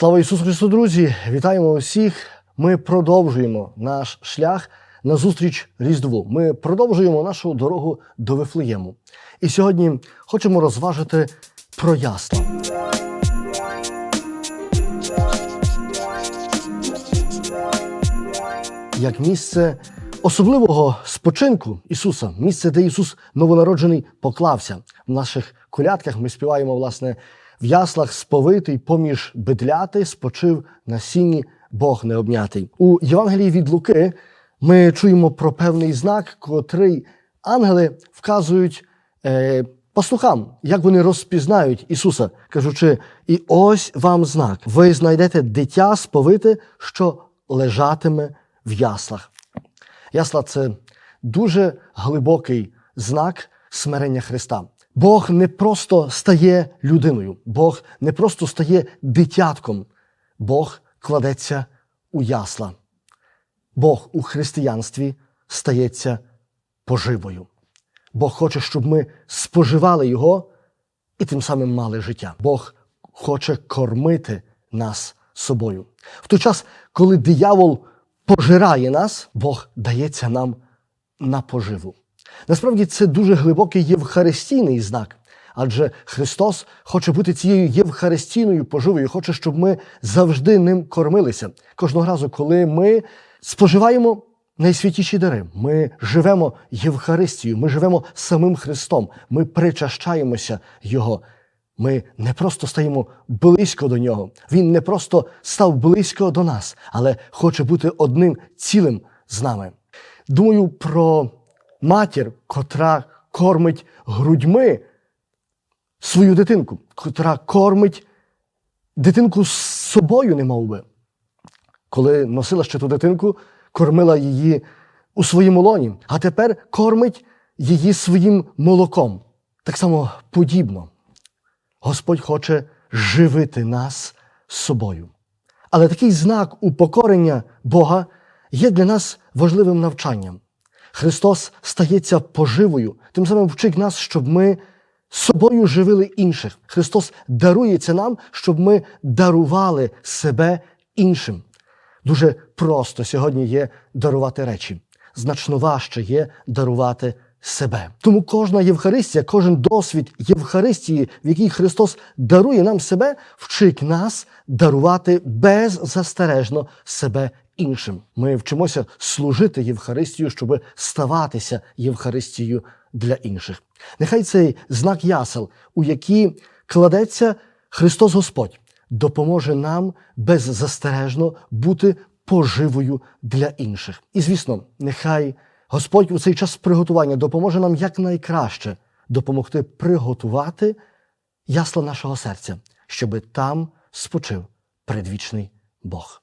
Слава Ісусу Христу, друзі! Вітаємо усіх! Ми продовжуємо наш шлях на зустріч Різдву. Ми продовжуємо нашу дорогу до Вифлеєму. І сьогодні хочемо розважити про ясла. Як місце особливого спочинку Ісуса, місце, де Ісус новонароджений поклався. В наших колядках ми співаємо, власне, в яслах сповитий поміж бедляти спочив на сіні Бог необнятий. У Євангелії від Луки ми чуємо про певний знак, котрий ангели вказують е, пастухам, як вони розпізнають Ісуса, кажучи: і ось вам знак. Ви знайдете дитя сповите, що лежатиме в яслах. Ясла це дуже глибокий знак смирення Христа. Бог не просто стає людиною, Бог не просто стає дитятком, Бог кладеться у ясла. Бог у християнстві стається поживою. Бог хоче, щоб ми споживали Його і тим самим мали життя. Бог хоче кормити нас собою. В той час, коли диявол пожирає нас, Бог дається нам на поживу. Насправді це дуже глибокий євхаристійний знак, адже Христос хоче бути цією євхаристійною поживою, хоче, щоб ми завжди ним кормилися. Кожного разу, коли ми споживаємо найсвятіші дари, ми живемо Євхаристією, ми живемо самим Христом, ми причащаємося Його. Ми не просто стаємо близько до нього. Він не просто став близько до нас, але хоче бути одним цілим з нами. Думаю про матір, котра кормить грудьми свою дитинку, котра кормить дитинку з собою, не би. Коли носила ще ту дитинку, кормила її у своєму лоні, а тепер кормить її своїм молоком. Так само подібно. Господь хоче живити нас собою. Але такий знак упокорення Бога є для нас важливим навчанням. Христос стається поживою, тим самим вчить нас, щоб ми собою живили інших. Христос дарується нам, щоб ми дарували себе іншим. Дуже просто сьогодні є дарувати речі. Значно важче є дарувати себе. Тому кожна Євхаристія, кожен досвід Євхаристії, в якій Христос дарує нам себе, вчить нас дарувати беззастережно себе іншим. Ми вчимося служити Євхаристію, щоб ставатися Євхаристією для інших. Нехай цей знак ясел, у який кладеться Христос Господь, допоможе нам беззастережно бути поживою для інших. І звісно, нехай Господь у цей час приготування допоможе нам якнайкраще допомогти приготувати ясла нашого серця, щоби там спочив предвічний Бог.